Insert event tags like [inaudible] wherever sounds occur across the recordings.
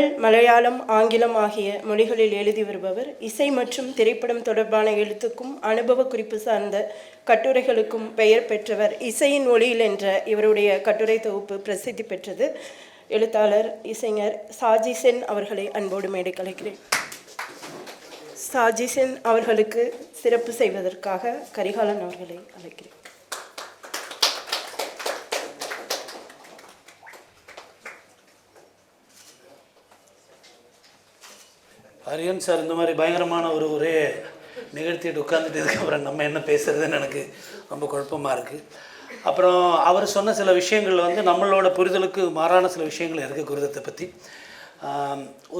தமிழ் மலையாளம் ஆங்கிலம் ஆகிய மொழிகளில் எழுதி வருபவர். இசை மற்றும் திரைப்படம் தொடர்பான எழுத்துக்கும் அனுபவ குறிப்பு சார்ந்த கட்டுரைகளுக்கும் பெயர் பெற்றவர். இசையின் ஒளியில் என்ற இவருடைய கட்டுரை தொகுப்பு பிரசித்தி பெற்றது. எழுத்தாளர் இசைஞர் சாஜி சென் அவர்களை அன்போடு மேடை கலைக்கிறேன் சாஜி சென் அவர்களுக்கு சிறப்பு செய்வதற்காக கரிகாலன் அவர்களை அழைக்கிறேன். அரியன் சார் இந்த மாதிரி பயங்கரமான ஒரு ஒரே நிகழ்த்திட்டு உட்காந்துட்டு இதுக்கப்புறம் நம்ம என்ன பேசுகிறதுன்னு எனக்கு ரொம்ப குழப்பமாக இருக்குது அப்புறம் அவர் சொன்ன சில விஷயங்கள் வந்து நம்மளோட புரிதலுக்கு மாறான சில விஷயங்கள் இருக்குது குருதத்தை பற்றி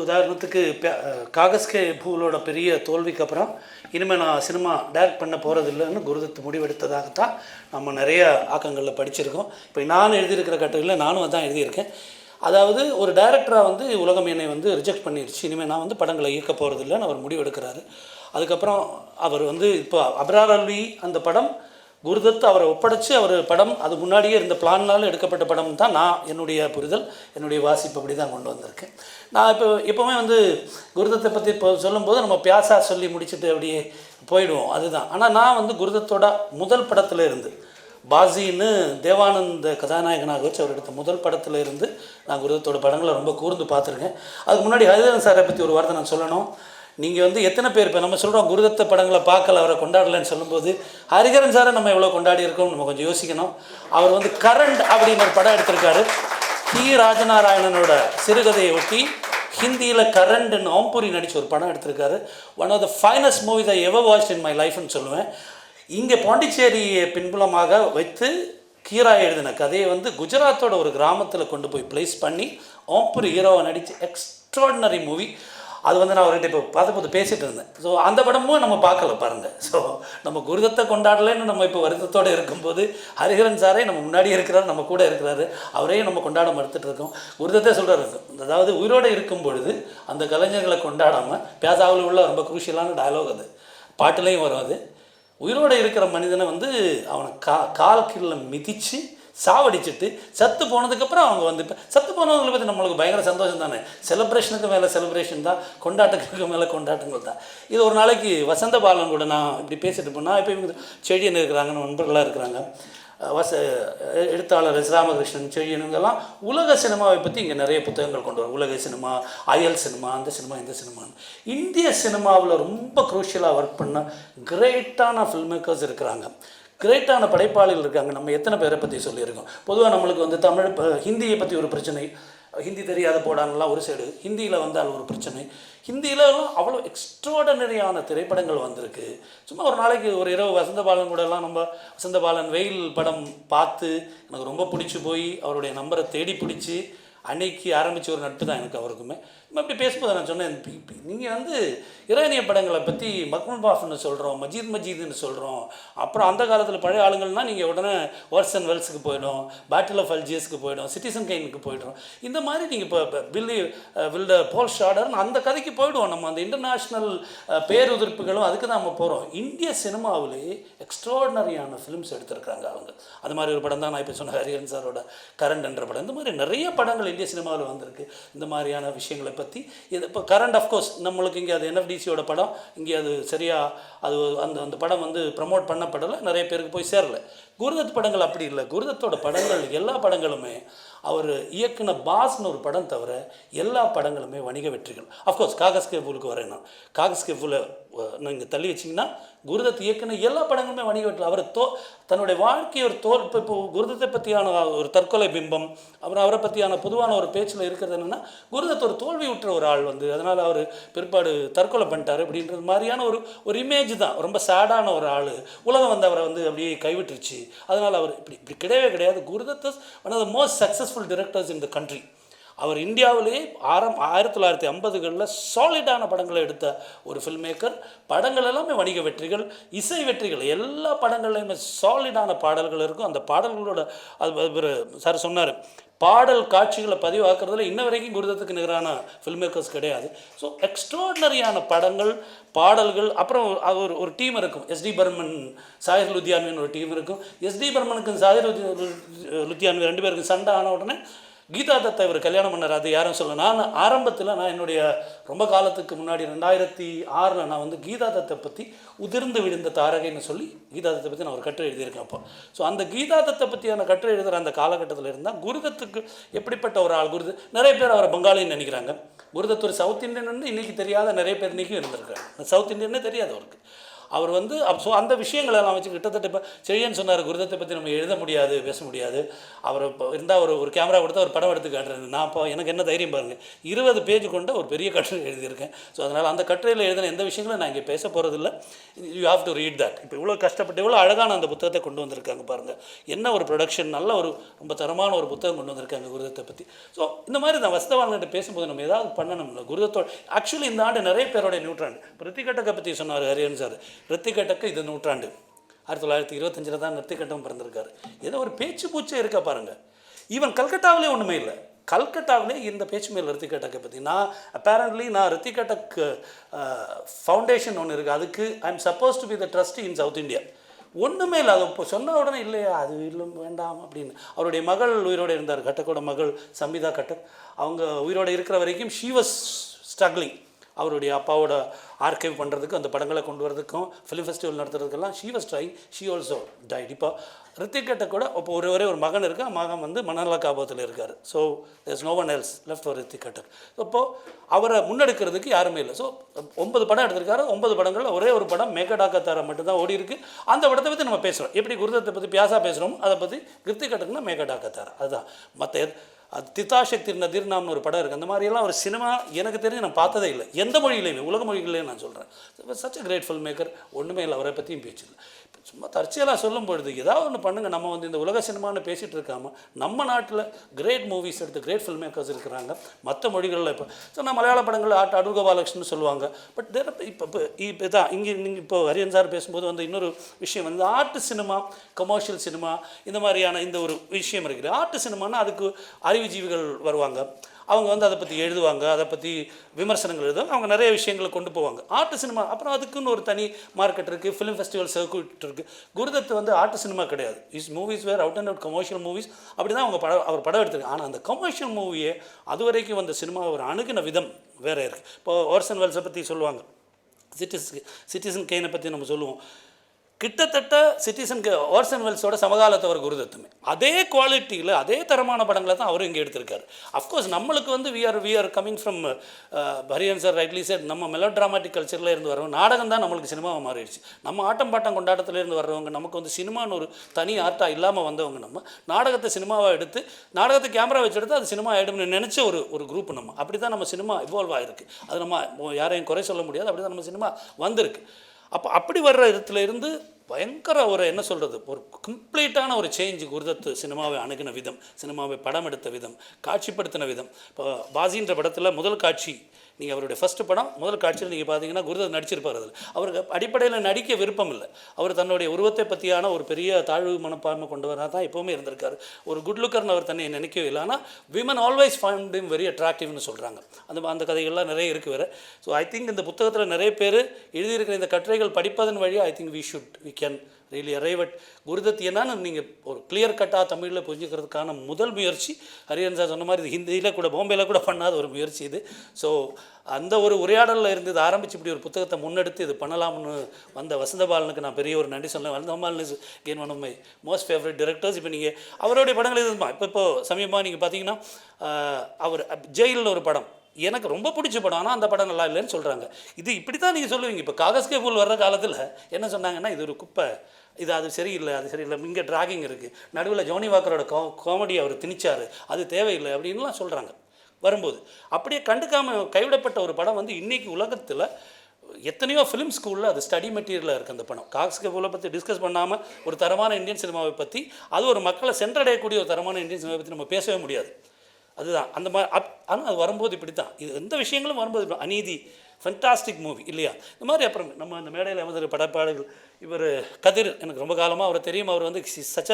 உதாரணத்துக்கு காகஸ்கே பூலோட பெரிய தோல்விக்கு அப்புறம் இனிமேல் நான் சினிமா டைரக்ட் பண்ண போகிறதில்லைன்னு குருதத்து முடிவெடுத்ததாகத்தான் நம்ம நிறைய ஆக்கங்களில் படிச்சிருக்கோம். இப்போ நான் எழுதியிருக்கிற கட்டுரையில் நானும் அதான் எழுதியிருக்கேன். அதாவது ஒரு டைரக்டராக வந்து உலகம் என்னை வந்து ரிஜெக்ட் பண்ணிடுச்சு இனிமேல் நான் வந்து படங்களை இயக்க போகிறதில்லன்னு அவர் முடிவெடுக்கிறாரு. அதுக்கப்புறம் அவர் வந்து இப்போ அபரார் அல்வி அந்த படம் குருதத் அவரை ஒப்படைச்சு அவர் படம் அது முன்னாடியே இருந்த பிளான்னால் எடுக்கப்பட்ட படம் தான் நான் என்னுடைய புரிதல் என்னுடைய வாசிப்பு அப்படி தான் கொண்டு வந்திருக்கேன். நான் இப்போ எப்போவுமே வந்து குருதத்தை பற்றி இப்போ சொல்லும்போது நம்ம பியாசா சொல்லி முடிச்சுட்டு அப்படியே போயிடுவோம். அதுதான். ஆனால் நான் வந்து குருதத்தோட முதல் படத்தில் இருந்து பாசின்னு தேவானந்த கதாநாயகனாக வச்சு அவர் எடுத்த முதல் படத்தில் இருந்து நான் குருதத்தோட படங்களை ரொம்ப கூர்ந்து பார்த்துருக்கேன். அதுக்கு முன்னாடி ஹரிதரன் சாரை பற்றி ஒரு வார்த்தை நான் சொல்லணும். நீங்கள் வந்து எத்தனை பேர் இப்போ நம்ம சொல்கிறோம் குருதத்த படங்களை பார்க்கல அவரை கொண்டாடலன்னு சொல்லும்போது ஹரிகரன் சாரை நம்ம எவ்வளோ கொண்டாடி இருக்கோம் நம்ம கொஞ்சம் யோசிக்கணும். அவர் வந்து கரண்ட் அப்படின்னு ஒரு படம் எடுத்திருக்காரு. டி ராஜநாராயணனோட சிறுகதையை ஒட்டி ஹிந்தியில் கரண்ட்னு ஓம்புரி நடித்த ஒரு படம் எடுத்திருக்காரு. One of the finest movies I ever watch in my லைஃப்னு சொல்லுவேன். இங்கே பாண்டிச்சேரியை பின்புலமாக வைத்து கீரா எழுதின கதையை வந்து குஜராத்தோட ஒரு கிராமத்தில் கொண்டு போய் ப்ளேஸ் பண்ணி ஓம்புரி ஹீரோவை நடித்து எக்ஸ்ட்ராடினரி மூவி அது வந்து நான் அவர்கிட்ட இப்போ பார்த்து பார்த்து பேசிகிட்டு இருந்தேன். ஸோ அந்த படமும் நம்ம பார்க்கல பாருங்கள் ஸோ நம்ம குருதத்தை கொண்டாடலைன்னு நம்ம இப்போ வருத்தத்தோடு இருக்கும்போது ஹரிஹரன் சாரே நம்ம முன்னாடி இருக்கிறார் நம்ம கூட இருக்கிறாரு. அவரையும் நம்ம கொண்டாட மறுத்துட்டு இருக்கோம். குருதத்தை சொல்கிறாரு அதாவது உயிரோடு இருக்கும் பொழுது அந்த கலைஞர்களை கொண்டாடாமல் பேசாவில் உள்ள ரொம்ப குரூஷியலான டயலாக் அது. பாட்டுலேயும் வரும் அது. உயிரோடு இருக்கிற மனிதனை வந்து அவனை கா கால் கீழே மிதித்து சாவடிச்சுட்டு சத்து போனதுக்கப்புறம் அவங்க வந்து இப்போ சத்து போனவங்களை பற்றி நம்மளுக்கு பயங்கர சந்தோஷம் தானே? செலிப்ரேஷனுக்கு மேலே செலிப்ரேஷன் தான் கொண்டாட்டத்துக்கு மேலே கொண்டாட்டங்கள் தான். இது ஒரு நாளைக்கு வசந்த பாலன் கூட நான் இப்படி பேசிட்டு போனால் இப்போ இவங்க செழியன் இருக்கிறாங்க நண்பர்களாக இருக்கிறாங்க. வச எழுத்தாளர் எஸ் ராமகிருஷ்ணன் உலக சினிமாவை பற்றி இங்கே நிறைய புத்தகங்கள் கொண்டு வரும் உலக சினிமா அயல் சினிமா அந்த சினிமா இந்த சினிமான்னு. இந்திய சினிமாவில் ரொம்ப குரூஷியலாக ஒர்க் பண்ண கிரேட்டான ஃபில்ம் மேக்கர்ஸ் இருக்கிறாங்க. கிரேட்டான படைப்பாளிகள் இருக்காங்க. நம்ம எத்தனை பேரை பற்றி சொல்லியிருக்கோம்? பொதுவாக நம்மளுக்கு வந்து தமிழ் இப்போ ஹிந்தியை பற்றி ஒரு பிரச்சனை ஹிந்தி தெரியாத போடான்லாம் ஒரு சைடு ஹிந்தியில் வந்தால் ஒரு பிரச்சனை. ஹிந்தியிலலாம் அவ்வளோ எக்ஸ்ட்ராடனரியான திரைப்படங்கள் வந்திருக்கு. சும்மா ஒரு நாளைக்கு ஒரு இரவு வசந்தபாலன் கூடலாம் நம்ம வசந்தபாலன் வெயில் படம் பார்த்து எனக்கு ரொம்ப பிடிச்சி போய் அவருடைய நம்பரை தேடி பிடிச்சி அன்னைக்கு ஆரம்பித்த ஒரு நட்பு தான் எனக்கு அவருக்குமே. இப்படி பேசும்போது நான் சொன்னேன் நீங்கள் வந்து இரானிய படங்களை பற்றி மக்மல் பாஃப்னு சொல்கிறோம் மஜீத் மஜீத்னு சொல்கிறோம் அப்புறம் அந்த காலத்தில் பழைய ஆளுங்கள்னால் நீங்கள் உடனே வாட்சன் வெல்ஸுக்கு போயிடும் பேட்டில் ஆஃப் அல்ஜியஸ்க்கு போயிடும் சிட்டிசன் கைனுக்கு போயிடும். இந்த மாதிரி நீங்கள் இப்போ பில்லி வில்ட போல் ஷாடர்னு அந்த கதைக்கு போயிடுவோம் நம்ம. அந்த இன்டர்நேஷ்னல் பேருதிர்ப்புகளும் அதுக்கு தான் நம்ம போகிறோம் இந்திய சினிமாவிலே எக்ஸ்ட்ராடினரியான ஃபிலிம்ஸ் எடுத்திருக்காங்க அவங்க. அது மாதிரி ஒரு படம் தான் நான் இப்போ சொன்ன ஹரிஹரன் சாரோட கரண்ட் என்ற படம். இந்த மாதிரி நிறைய படங்கள் இந்திய சினிமாவில் வந்திருக்கு. இந்த மாதிரியான விஷயங்களை பற்றி இது இப்போ கரண்ட் அஃப்கோர்ஸ் நம்மளுக்கு இங்கே அது என்எஃப்டிசியோட படம் இங்கே அது சரியாக அது அந்த அந்த படம் வந்து ப்ரமோட் பண்ணப்படலை நிறைய பேருக்கு போய் சேரலை. குருதத் படங்கள் அப்படி இல்லை. குருதத்தோட படங்கள் எல்லா படங்களுமே அவர் இயக்குன பாஸ்னு ஒரு படம் தவிர எல்லா படங்களுமே வணிக வெற்றிகள். அஃப்கோர்ஸ் காகஸ் கேபூலுக்கு வரேன் நான். காகஸ் கேபூல நீங்கள் தள்ளி வச்சிங்கன்னா குருதத் இயக்குன எல்லா படங்களுமே வணிக வெற்றி அவர் தோ தன்னுடைய வாழ்க்கையை ஒரு தோல் இப்போ இப்போ குருதத்தை பற்றியான ஒரு தற்கொலை பிம்பம் அப்புறம் அவரை பற்றியான பொதுவான ஒரு பேச்சில் இருக்கிறது என்னென்னா குருதத் ஒரு தோல்வி உற்ற ஒரு ஆள் வந்து அதனால் அவர் பிற்பாடு தற்கொலை பண்ணிட்டாரு அப்படின்றது மாதிரியான ஒரு ஒரு இமேஜ் தான். ரொம்ப சேடான ஒரு ஆள். உலகம் வந்து அவரை வந்து அப்படியே கைவிட்டுருச்சு. அதனால் அவர் இப்படி இப்படி கிடையவே கிடையாது. Guru Dutt's one of the most successful directors in the country அவர் இந்தியாவிலேயே ஆரம் ஆயிரத்தி தொள்ளாயிரத்தி ஐம்பதுகளில் சாலிடான படங்களை எடுத்த ஒரு ஃபில்ம் மேக்கர் படங்கள் எல்லாமே வணிக வெற்றிகள் இசை வெற்றிகள் எல்லா படங்கள்லையுமே சாலிடான பாடல்கள் இருக்கும். அந்த பாடல்களோட அது சார் சொன்னார் பாடல் காட்சிகளை பதிவாக்குறதுல இன்ன வரைக்கும் குருதத்துக்கு நிகரான ஃபில்ம் மேக்கர்ஸ் கிடையாது. ஸோ எக்ஸ்ட்ராடனரியான படங்கள் பாடல்கள் அப்புறம் ஒரு ஒரு டீம் இருக்கும். எஸ்டி பர்மன் சாகிர் லுத்தியான்வின்னு ஒரு டீம் இருக்கும். எஸ்டி பர்மனுக்கும் சாகிர் லுத்தியான்வி ரெண்டு பேருக்கும் சண்டை ஆன உடனே கீதா தத்தை இவர் கல்யாணம் பண்ணார் அது யாரும் சொல்ல நான் ஆரம்பத்தில் நான் என்னுடைய ரொம்ப காலத்துக்கு முன்னாடி ரெண்டாயிரத்தி ஆறில் நான் வந்து கீதா தத்தை பற்றி உதிர்ந்து விழுந்த தாரகைன்னு சொல்லி கீதா தத்தை பற்றி நான் ஒரு கட்டுரை எழுதியிருக்கேன் அப்போ. ஸோ அந்த கீதா தத்தை பற்றியான கட்டுரை எழுதுகிற அந்த காலகட்டத்தில் இருந்தால் குருதத்துக்கு எப்படிப்பட்ட ஒரு ஆள் குருது நிறைய பேர் அவரை பங்காளின்னு நினைக்கிறாங்க. குருதத் ஒரு சவுத் இந்தியன் இன்றைக்கி தெரியாத நிறைய பேர் இன்றைக்கும் இருந்திருக்காங்க சவுத் இந்தியன்னே தெரியாது அவருக்கு அவர் வந்து அப் ஸோ அந்த விஷயங்களை எல்லாம் வச்சு கிட்டத்தட்ட இப்போ செழியன் சொன்னார் குருதத்தை பற்றி நம்ம எழுத முடியாது பேச முடியாது. அவர் இப்போ இருந்தால் ஒரு ஒரு கேமரா கொடுத்து ஒரு படம் எடுத்து காட்டுறது நான் இப்போ எனக்கு என்ன தைரியம் பாருங்கள் இருபது பேஜ் கொண்ட ஒரு பெரிய கட்டுரை எழுதியிருக்கேன். ஸோ அதனால் அந்த கட்டுரையில் எழுதின எந்த விஷயங்களும் நான் இங்கே பேச போகிறதில்ல you have to read that இப்போ இவ்வளோ கஷ்டப்பட்டு இவ்வளோ அழகான அந்த புத்தகத்தை கொண்டு வந்திருக்காங்க பாருங்கள் என்ன ஒரு ப்ரொடக்ஷன் நல்ல ஒரு ரொம்ப தரமான ஒரு புத்தகம் கொண்டு வந்திருக்காங்க குருதத்தை பற்றி ஸோ இந்த மாதிரி நான் வசதவான்கிட்ட பேசும்போது நம்ம ஏதாவது பண்ணணும்ல குருதத்தோட ஆக்சுவலி இந்த ஆண்டு நிறைய பேரோட நியூட்ரான் இப்போ பற்றி சொன்னார் ஹரியன் சார். ரித்திகட்டக்கு இது நூற்றாண்டு. ஆயிரத்தி தொள்ளாயிரத்தி இருபத்தஞ்சில் தான் ரித்திகட்டம் பிறந்திருக்காரு. ஏதோ ஒரு பேச்சு பூச்சே இருக்கா பாருங்கள் ஈவன் கல்கட்டாவிலே ஒன்றுமே இல்லை. கல்கட்டாவிலே இந்த பேச்சு மேல் ரித்திகட்டக்கை பற்றி நான் அப்பேரண்ட்லி நான் ரித்திகட்டக் ஃபவுண்டேஷன் ஒன்று இருக்குது அதுக்கு I am supposed to be the trustee in South India ஒன்றுமே இல்லை. அது இப்போ சொன்ன உடனே இல்லையா அது இல்லை வேண்டாம் அப்படின்னு. அவருடைய மகள் உயிரோடு இருந்தார். கட்டக்கோட மகள் சம்பிதா கட்டக். அவங்க உயிரோடு இருக்கிற வரைக்கும் ஷீ வாஸ் ஸ்ட்ரகிளிங் அவருடைய அப்பாவோட ஆர்கைவ் பண்ணுறதுக்கு அந்த படங்களை கொண்டு வரதுக்கும் film festival நடத்துறதுக்கெல்லாம் she was trying she also died இப்போ ரித்திகேட்டை கூட இப்போ ஒரு ஒரே ஒரு மகன் இருக்கா. மகன் வந்து மணல காபத்தில் இருக்கார். So there's no one else left for Ritwik Ghatak இப்போது அவரை முன்னெடுக்கிறதுக்கு யாருமே இல்லை. ஸோ ஒன்பது படம் எடுத்திருக்காரு. ஒன்பது படங்களில் ஒரே ஒரு படம் மேகடாக்கத்தாரை மட்டும்தான் ஓடி இருக்கு. அந்த படத்தை பற்றி நம்ம பேசுகிறோம் எப்படி குருதத்தை பற்றி பியாசா பேசுகிறோம் அதை பற்றி கிருத்திக் கட்டக்னா மேகடாக்கத்தாரா அதுதான். மற்ற அது திதாசக்தி நதிர்நாம்னு ஒரு படம் இருக்குது அந்த மாதிரியெல்லாம் ஒரு சினிமா எனக்கு தெரிஞ்சு நான் பார்த்ததே இல்லை. எந்த மொழியிலையுமே உலக மொழிகளையும் நான் சொல்கிறேன் such a great film maker ஒன்றுமே இல்லை அவரை பற்றியும் பேச்சு இல்லை சும்மா தற்செயலாக சொல்லும் பொழுது ஏதாவது ஒன்று பண்ணுங்கள் நம்ம வந்து இந்த உலக சினிமான்னு பேசிகிட்டு இருக்காமல் நம்ம நாட்டில் கிரேட் மூவிஸ் எடுத்து கிரேட் ஃபில்ம் மேக்கர்ஸ் இருக்கிறாங்க. மற்ற மொழிகளில் இப்போ ஸோ மலையாள படங்கள் ஆட் அடூர் சொல்லுவாங்க. பட் தேர் இப்போ இப்போ இப்போ தான் இங்கே நீங்கள் இப்போ ஹரியன் சார் பேசும்போது வந்து இன்னொரு விஷயம் வந்து ஆர்ட் சினிமா கமர்ஷியல் சினிமா இந்த மாதிரியான இந்த ஒரு விஷயம் இருக்குது. ஆர்ட் சினிமானா அதுக்கு அறிவுஜீவிகள் வருவாங்க. அவங்க வந்து அதை பற்றி எழுதுவாங்க அதை பற்றி விமர்சனங்கள் எழுதுவாங்க அவங்க நிறைய விஷயங்களை கொண்டு போவாங்க. ஆர்ட் சினிமா அப்புறம் அதுக்குன்னு ஒரு தனி மார்க்கெட் இருக்குது ஃபிலிம் ஃபெஸ்டிவல் சர்க்கியூட் இருக்குது குருதத் வந்து ஆர்ட் சினிமா கிடையாது. His movies were out and out commercial movies அப்படி தான் அவங்க படம் அவர் படம் எடுத்திருக்காங்க. ஆனால் அந்த கமர்ஷியல் மூவியை அது வரைக்கும் வந்த சினிமா அவர் அணுகின விதம் வேறு இருக்குது இப்போ ஓர்சன் வெல்ஸை பற்றி சொல்லுவாங்க. சிட்டிஸ் சிட்டிசன் கெயினை பற்றி நம்ம சொல்லுவோம். கிட்டத்தட்ட சிட்டிசன் ஓர்சன் வெல்ஸோட சமகாலத்தவர் குருதத்துமே அதே குவாலிட்டியில் அதே தரமான படங்களை தான் அவரும் இங்கே எடுத்திருக்காரு. அஃப்கோர்ஸ் நம்மளுக்கு வந்து we are we are coming from Pariyan sir rightly sir நம்ம மெலோ ட்ராமாட்டிக் கல்ச்சரில் இருந்து வரோம் நாடகம் தான் நம்மளுக்கு சினிமாவை மாறிடுச்சு. நம்ம ஆட்டம் பாட்டம் கொண்டாட்டத்திலேருந்து வர்றவங்க நமக்கு வந்து சினிமான்னு ஒரு தனி ஆர்ட்டாக இல்லாமல் வந்தவங்க நம்ம நாடகத்தை சினிமாவாக எடுத்து நாடகத்தை கேமரா வச்சு எடுத்து அது சினிமா ஆகிடும்னு நினச்ச ஒரு ஒரு குரூப் நம்ம. அப்படி தான் நம்ம சினிமா இவால்வ் ஆகிருக்கு அது நம்ம யாரையும் குறை சொல்ல முடியாது. அப்படி தான் நம்ம சினிமா வந்திருக்கு. அப்போ அப்படி வர்ற இடத்துல இருந்து பயங்கர ஒரு என்ன சொல்கிறது ஒரு கம்ப்ளீட்டான ஒரு சேஞ்ச் குருதத்து சினிமாவை அணுகின விதம் சினிமாவை படம் எடுத்த விதம் காட்சிப்படுத்தின விதம். இப்போ பாசின்ற படத்தில் முதல் காட்சி நீங்கள் அவருடைய ஃபஸ்ட்டு படம் முதல் காட்சியில் நீங்கள் பார்த்தீங்கன்னா குருதத் நடிச்சிருப்பார் அதில். அவருக்கு அடிப்படையில் நடிக்க விருப்பம் இல்லை. அவர் தன்னுடைய உருவத்தை பற்றியான ஒரு பெரிய தாழ்வு மனப்பான்மை கொண்டு வரா தான் எப்போவுமே இருந்திருக்காரு. ஒரு குட் லுக்கர்னு அவர் தன்னை நினைக்கவே இல்லை. ஆனால் women always find him very அட்ராக்டிவ்னு சொல்கிறாங்க அந்த அந்த கதைகள்லாம் நிறைய இருக்குது வேறு. ஸோ ஐ திங்க் இந்த புத்தகத்தில் நிறைய பேர் எழுதியிருக்கிற இந்த கட்டுரைகள் படிப்பதன் வழியாக I think we should we can really arrive at Guru Dutt என்னன்னு நீங்கள் ஒரு கிளியர் கட்டாக தமிழில் புரிஞ்சுக்கிறதுக்கான முதல் முயற்சி ஹரியன் சார் சொன்ன மாதிரி இது ஹிந்தியில் கூட பாம்பேயில் கூட பண்ணாத ஒரு முயற்சி இது. ஸோ அந்த ஒரு உரையாடலில் இருந்து இது ஆரம்பித்து இப்படி ஒரு புத்தகத்தை முன்னெடுத்து இது பண்ணலாம்னு வந்த வசந்தபாலனுக்கு நான் பெரிய ஒரு நன்றி சொல்லுவேன் Vasanthabalan is can one of my most favourite directors இப்போ நீங்கள் அவருடைய படங்கள் இதுதான் இப்போ இப்போ சமீபமாக நீங்கள் பார்த்தீங்கன்னா அவர் ஜெயிலில் ஒரு படம். எனக்கு ரொம்ப பிடிச்ச படம். ஆனால் அந்த படம் நல்லா இல்லைன்னு சொல்கிறாங்க இது இப்படி தான் நீங்கள் சொல்லுவீங்க. இப்போ காகஸ்கே ஃபுல் வர்ற காலத்தில் என்ன சொன்னாங்கன்னா இது ஒரு குப்பை. இது அது சரியில்லை அது சரியில்லை. இங்கே ட்ராகிங் இருக்குது நடுவில் ஜோனி வாக்கரோட கா காமெடி அவர் திணிச்சார். அது தேவையில்லை அப்படின்லாம் சொல்கிறாங்க வரும்போது அப்படியே கண்டுக்காமல் கைவிடப்பட்ட ஒரு படம் வந்து இன்றைக்கி உலகத்தில் எத்தனையோ ஃபிலிம் ஸ்கூலில் அது ஸ்டடி மெட்டீரியலாக இருக்குது அந்த படம். காக்ஸ்கே பூலை பற்றி டிஸ்கஸ் பண்ணாமல் ஒரு தரமான இந்தியன் சினிமாவை பற்றி அது ஒரு மக்களை சென்றடையக்கூடிய ஒரு தரமான இந்தியன் சினிமாவை பற்றி நம்ம பேசவே முடியாது. அதுதான். அந்த மாதிரி அப் ஆனால் அது வரும்போது இப்படி தான் இது எந்த விஷயங்களும் வரும்போது இப்படி அநீதி ஃபென்டாஸ்டிக் மூவி இல்லையா? இந்த மாதிரி அப்புறம் நம்ம அந்த மேடையில் வந்து படப்பாடுகள் இவர் கதிர் எனக்கு ரொம்ப காலமாக அவரை தெரியும். அவர் வந்து சச்ச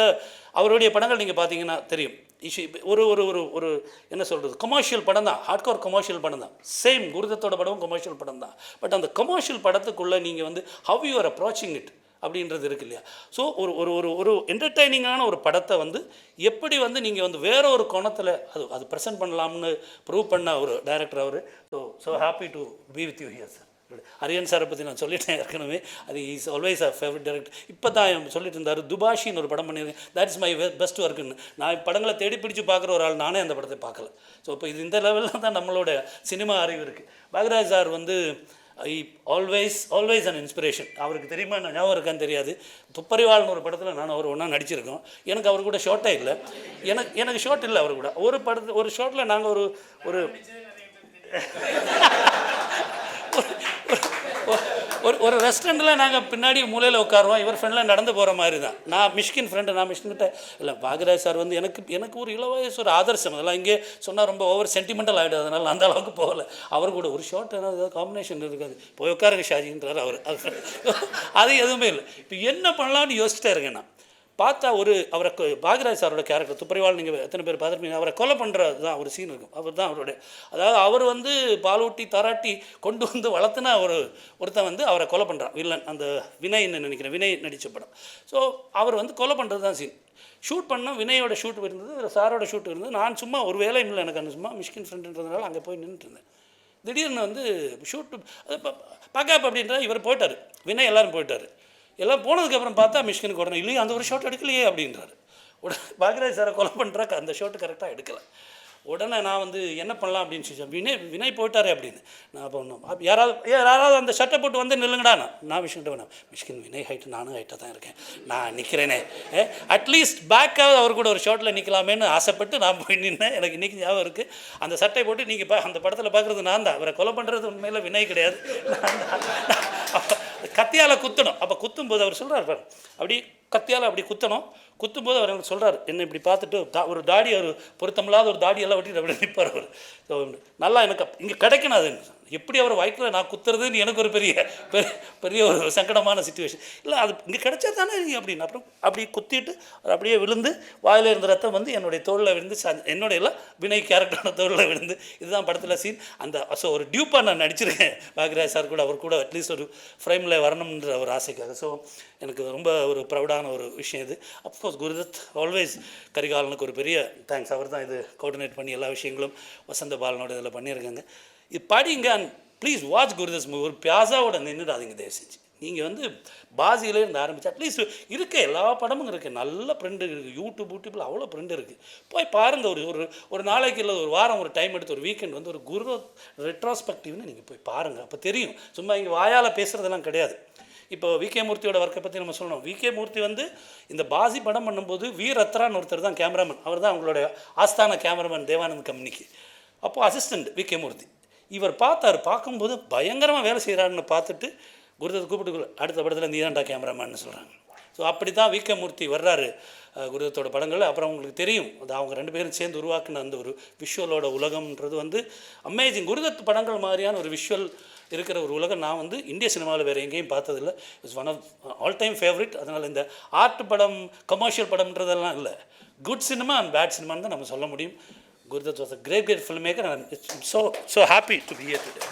அவருடைய படங்கள் நீங்கள் பார்த்தீங்கன்னா தெரியும். இஷ்யூ ஒரு ஒரு ஒரு ஒரு என்ன சொல்கிறது கமர்ஷியல் படம் தான். ஹார்ட்கோர் கமர்ஷியல் படம் தான். சேம் குருதத்தோட படமும் கமர்ஷியல் படம் தான். பட் அந்த கமர்ஷியல் படத்துக்குள்ளே நீங்கள் வந்து how you are approaching it அப்படின்றது இருக்கு இல்லையா? ஸோ ஒரு ஒரு ஒரு ஒரு என்டர்டெய்னிங்கான ஒரு படத்தை வந்து எப்படி வந்து நீங்கள் வந்து வேற ஒரு கோணத்தில் அது அது ப்ரெசென்ட் பண்ணலாம்னு ப்ரூவ் பண்ண ஒரு director our. So so happy to be with you here sir Ariyan சாரை பற்றி நான் சொல்லிட்டேன் ஏற்கனவே. அது is always a favourite director இப்போ தான் சொல்லிட்டு இருந்தார். துபாஷின்னு ஒரு படம் பண்ணியிருக்கேன். தட் இஸ் மை பெஸ்ட் ஒர்க்குன்னு நான் படங்களை தேடி பிடிச்சு பார்க்குற ஒரு ஆள் நானே அந்த படத்தை பார்க்கல. ஸோ இப்போ இது இந்த லெவலில் தான் நம்மளோட சினிமா அறிவு இருக்குது பாகராஜ் சார் வந்து ஆல்வேஸ் ஆல்வேஸ் அன் இன்ஸ்பிரேஷன் அவருக்கு தெரியுமா? நான் ஞாபகம் இருக்கான்னு தெரியாது. துப்பறிவாள்னு ஒரு படத்தில் நான் அவர் ஒன்றா நடிச்சிருக்கோம். எனக்கு அவர் கூட ஷார்ட்டே இல்லை. எனக்கு எனக்கு ஷார்ட் இல்லை அவர் கூட. ஒரு படத்து ஒரு ஷார்ட்டில் நாங்கள் ஒரு ஒரு [laughs] ஒரு ஒரு ரெஸ்டாரண்ட்டில் நாங்கள் பின்னாடி மூலையில் உட்காருவோம். இவர் ஃப்ரெண்டில் நடந்து போகிற மாதிரி தான் நான் மிஷ்கின் ஃப்ரெண்டு நான் மிஷ்கின்கிட்ட இல்லை பாகராஜ் சார் வந்து எனக்கு எனக்கு ஒரு இளவயசு ஒரு ஆதர்சம். அதெல்லாம் இங்கே சொன்னால் ரொம்ப ஓவர் சென்டிமெண்டல் ஆகிடும் அதனால் அந்த அளவுக்கு போகலை. அவர் கூட ஒரு ஷார்ட் ஏதாவது காம்பினேஷன் இருக்காது. போய் உட்காருங்க ஷாஜின்றார் அவர். அது அது எதுவுமே இல்லை. இப்போ என்ன பண்ணலாம்னு யோசிச்சுட்டே இருக்கேன் நான். பார்த்தா ஒரு அவரை கொ- பாக்யராஜ் சாரோட கேரக்டர் துப்பறிவால் நீங்கள் எத்தனை பேர் பார்த்துருப்பீங்க அவரை கொலை பண்ணுறது தான் ஒரு சீன் இருக்கும் அவர் தான் அவருடைய அதாவது அவர் வந்து பாலூட்டி தராட்டி கொண்டு வந்து வளர்த்துன ஒரு ஒருத்தன் வந்து அவரை கொலை பண்ணுறான் வில்லன் அந்த வினய்ன்னு நினைக்கிறேன் வினய் நடித்த படம் ஸோ அவர் வந்து கொலை பண்ணுறது தான் சீன் ஷூட் பண்ணோம் வினயோட ஷூட் இருந்தது சாரோட ஷூட் இருந்தது நான் சும்மா ஒரு வேலையும் இல்லை எனக்கு அந்த சும்மா மிஷ்கின் ஃப்ரெண்டுன்றதுனால அங்கே போய் நின்றுட்டு இருந்தேன் திடீர்னு வந்து ஷூட்டு அது பக்காப் அப்படின்றத இவர் போயிட்டார் வினய் எல்லாரும் போயிட்டார் எல்லாம் போனதுக்கப்புறம் பார்த்தா மிஷினுக்கு உடனே இல்லையே அந்த ஒரு ஷாட் எடுக்கலையே அப்படின்றாரு. உடனே பாக்யராஜ் சாரை கொலை பண்ணுறாக்க அந்த ஷாட்டு கரெக்டாக எடுக்கலை. உடனே நான் வந்து என்ன பண்ணலாம்? அப்படின்னு சொல்லி வினய் வினய் போயிட்டாரே அப்படின்னு. நான் அப்போ யாராவது யாராவது அந்த ஷர்ட்டை போட்டு வந்து நில்லுங்கடா நான் நான் மிஷ்கிட்ட வேணாம். மிஷ்கின் வினய் ஹைட்டு நானும் ஹைட்டாக தான் இருக்கேன். நான் நிற்கிறேனே ஏ அட்லீஸ்ட் பேக்காவது அவர் கூட ஒரு ஷாட்டில் நிற்கலாமேன்னு ஆசைப்பட்டு நான் போய் நின்னேன். எனக்கு இன்றைக்கி ஞாபகம் இருக்குது அந்த சட்டை போட்டு நீங்கள் பா அந்த படத்தில் பார்க்குறது நான் தான். அவரை கொலை பண்ணுறது உண்மையில் வினய் கிடையாது. நான் தான். கத்தியால் குத்தணும். அப்போ குத்தும்போது அவர் சொல்கிறார் பாரு அப்படி கத்தியால் அப்படி குத்தணும். குத்தும்போது அவர் எனக்கு சொல்கிறார் என்ன இப்படி பார்த்துட்டு தா- ஒரு தாடி அவர் பொருத்தமில்லாத ஒரு தாடியெல்லாம் வெட்டிட்டு அப்படி நிற்பார் அவர். நல்லா எனக்கு இங்கே கிடைக்கணும் அது. எப்படி அவர் வாய்க்கில் நான் குத்துறதுன்னு எனக்கு ஒரு பெரிய பெரிய பெரிய ஒரு சங்கடமான சுச்சுவேஷன் இல்லை அது இங்கே கிடைச்சா தானே நீ அப்படின்னு. அப்புறம் அப்படி குத்திட்டு அவர் அப்படியே விழுந்து வாயில் இருந்த ரத்தம் வந்து என்னுடைய தோளில் விழுந்து என்னுடைய எல்லாம் வினை கேரக்டரான தோளில் விழுந்து இதுதான் படத்தில் சீன் அந்த ஸோ ஒரு டியூப்பாக நான் நடிச்சிருக்கேன். பாக்யராஜ் சார் கூட அவர் கூட அட்லீஸ்ட் ஒரு ஃப்ரேமில் வரணுன்ற ஒரு ஆசைக்காக. ஸோ எனக்கு ரொம்ப ஒரு ப்ரௌடான ஒரு விஷயம் இது. அஃப்கோர்ஸ் குருதத் ஆல்வேஸ் கரிகாலனுக்கு ஒரு பெரிய தேங்க்ஸ் அவர் தான் இது கோஆர்டினேட் பண்ணி எல்லா விஷயங்களும் வசந்த பாலனோட இதில் பண்ணியிருக்காங்க. இது படிங்க and please watch Guru Dutt's movie ஒரு பியாசாவோட நின்றுடாதீங்க தயவு செஞ்சு. நீங்கள் வந்து பாசியிலே இருந்து ஆரம்பிச்சு அட்லீஸ்ட் இருக்க எல்லா படமும் இருக்குது நல்ல பிரிண்ட் இருக்குது யூடியூப் யூடியூப்பில் அவ்வளோ பிரிண்ட் இருக்குது போய் பாருங்கள் ஒரு ஒரு ஒரு நாளைக்கு இல்லை ஒரு வாரம் ஒரு டைம் எடுத்து ஒரு வீக்கெண்ட் வந்து ஒரு குரு ரெட்ராஸ்பெக்டிவ்னு நீங்கள் போய் பாருங்கள் அப்போ தெரியும். சும்மா இங்கே வாயால் பேசுகிறதெல்லாம் கிடையாது. இப்போ விகே மூர்த்தியோட ஒர்க்கை பற்றி நம்ம சொல்லணும். விகே மூர்த்தி வந்து இந்த பாசி படம் பண்ணும்போது வி ரத்ரான்னு ஒருத்தர் தான் கேமராமேன் அவர் தான் அவங்களோட ஆஸ்தான கேமராமேன் தேவானந்த் கம்பெனிக்கு. அப்போது அசிஸ்டண்ட் விகே மூர்த்தி. இவர் பார்த்தாரு பார்க்கும்போது பயங்கரமாக வேலை செய்கிறாருன்னு பார்த்துட்டு குருதத்தை கூப்பிட்டு அடுத்த படத்தில் நீ தான்டா கேமராமேன்னு சொல்கிறாங்க ஸோ அப்படி தான் விகே மூர்த்தி வர்றாரு குருதத்தோட படங்கள் அப்புறம் அவங்களுக்கு தெரியும் அது அவங்க ரெண்டு பேரும் சேர்ந்து உருவாக்குன அந்த ஒரு விஷுவலோட உலகம்ன்றது வந்து அமேசிங் குருதத் படங்கள் மாதிரியான ஒரு விஷுவல் இருக்கிற ஒரு உலகம். நான் வந்து இந்திய சினிமாவில் வேறு எங்கேயும் பார்த்ததில்ல. It's one of all time favourite அதனால் இந்த ஆர்ட் படம் கமர்ஷியல் படம்ன்றதெல்லாம் இல்லை. குட் சினிமா அண்ட் பேட் சினிமான்னு தான் நம்ம சொல்ல முடியும். Guru Dutt was a great great film maker and it's so so happy to be here today